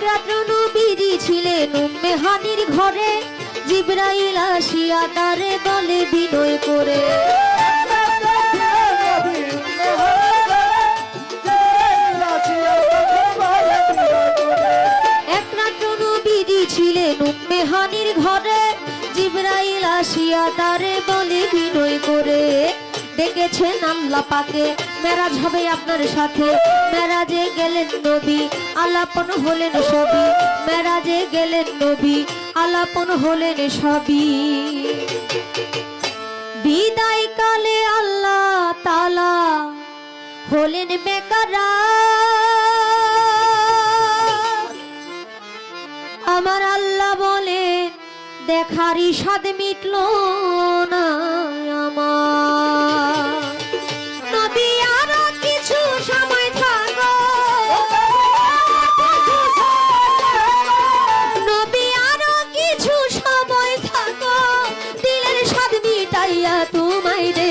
এক ঘরে। জিব্রাইল আসিয়া তারে বলে বিনয় করে। এক রাত্র নবীজি ছিলেন উম্মে হানির ঘরে। জিব্রাইল আসিয়া তারে বলে ডেকেছেন আল্লাহ পাকে। মেরাজ হবে আপনার সাথে। মেরাজে গেলেন নবী, আলাপন হলেন সবই। মেরাজে গেলেন নবী, আলাপন হলেন সবই। বিদায় কালে আল্লাহ তালা হলেন বেকারা। আমার আল্লাহ বলে, দেখারই স্বাদ মিটল না আমার।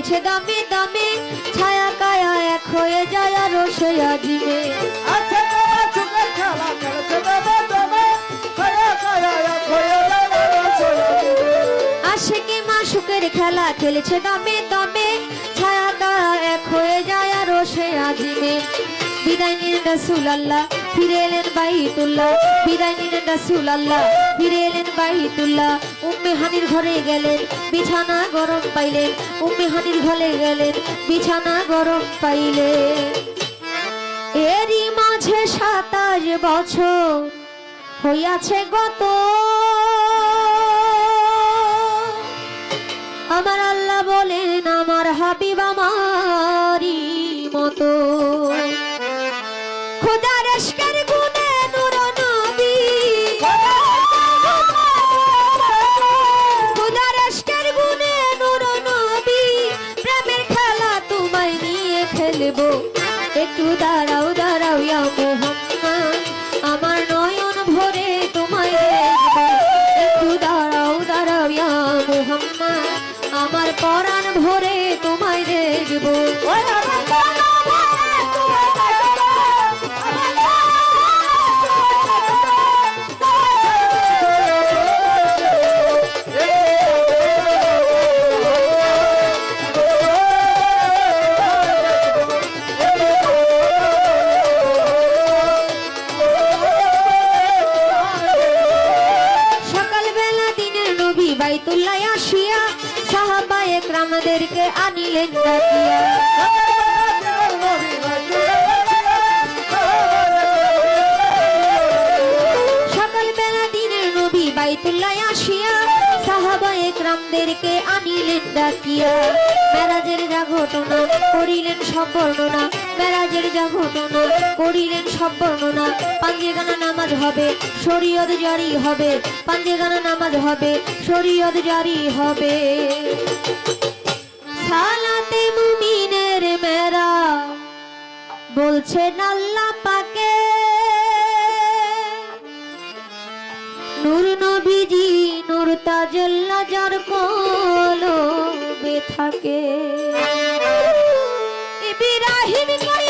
খেলছে দামে দামে ছায়া কায়া এক হয়ে যায় আর আজিমে। আশেকে মাসুকের খেলা খেলছে দামে দামে ছায়া কায়া এক হয়ে যায় আর রসে আজিমে। বিদায় নিন রাসূল আল্লাহ ফিরে এলেন বাইতুল্লাহ বিদায় নিন রাসূল আল্লাহ ফিরে বাইতুল্লাহ। উম্মে হানির ঘরে গেলেন, বিছানা গরম পাইলেন। উম্মে হানির ঘরে গেলেন, বিছানা গরম পাইলেন। এরই মাঝে সাতাশ বছর হইয়াছে গত। আমার আল্লাহ বলেন, আমার হাবিব আমারই দেব। একটু দাঁড়াও দাঁড়াও ইয়া মোহাম্মদ। আমার নয়ন ভরে তোমায় একটু দাঁড়াও দাঁড়াও ইয়া মোহাম্মদ। আমার পরাণ ভরে তোমায় দেখব। বাইতুল্লাহ আসিয়া সাহাবায়ে গ্রামদেরকে আনিলেন ডাকিয়া সকালবেলা দিনের নবী বাইতুল্লাই আসিয়া সাহাবা একরামদেরকে আনিলেন ডাকিয়া। মেরাজের যা ঘটনা, করিলেন সব বর্ণনা। মেরাজের যা ঘটনা, করিলেন সব বর্ণনা। পাঞ্জেগানা নামাজ হবে, শরীয়ত জারি হবে। পাঞ্জেগানা নামাজ হবে, শরীয়ত জারি হবে। সালাতে মুমিনের মেরা বলছেন, আল্লাহ পাকে। নূর থাকে। ইব্রাহিম কই